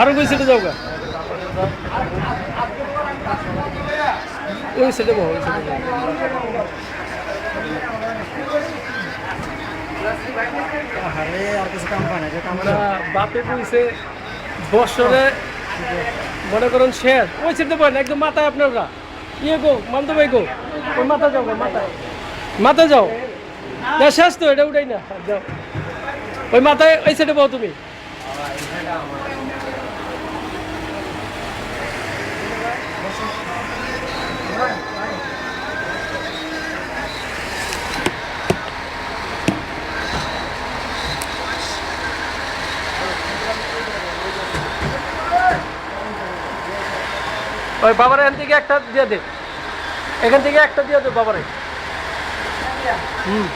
আরও কই সেটা যাও গা। ওই সেটা বহ ওই সেটা আরে আর কিছু কাম পায় না যে কাম বাপে কইছে বছরে মনে করুন শেষ। ওই সেটা বলেন একদম মাথায় আপনারা ইয়ে গো মান্ত ভাই গো। ওই মাথা যাও গো মাথা যাও। না শেষ তো এটা উঠাই না। যাও। ওই মাথায় ওই সাইডে পাও তুমি। ওই বাবার এখান থেকে একটা দিয়ে দে। এখান থেকে একটা দিয়ে দে বাবারে। হুম।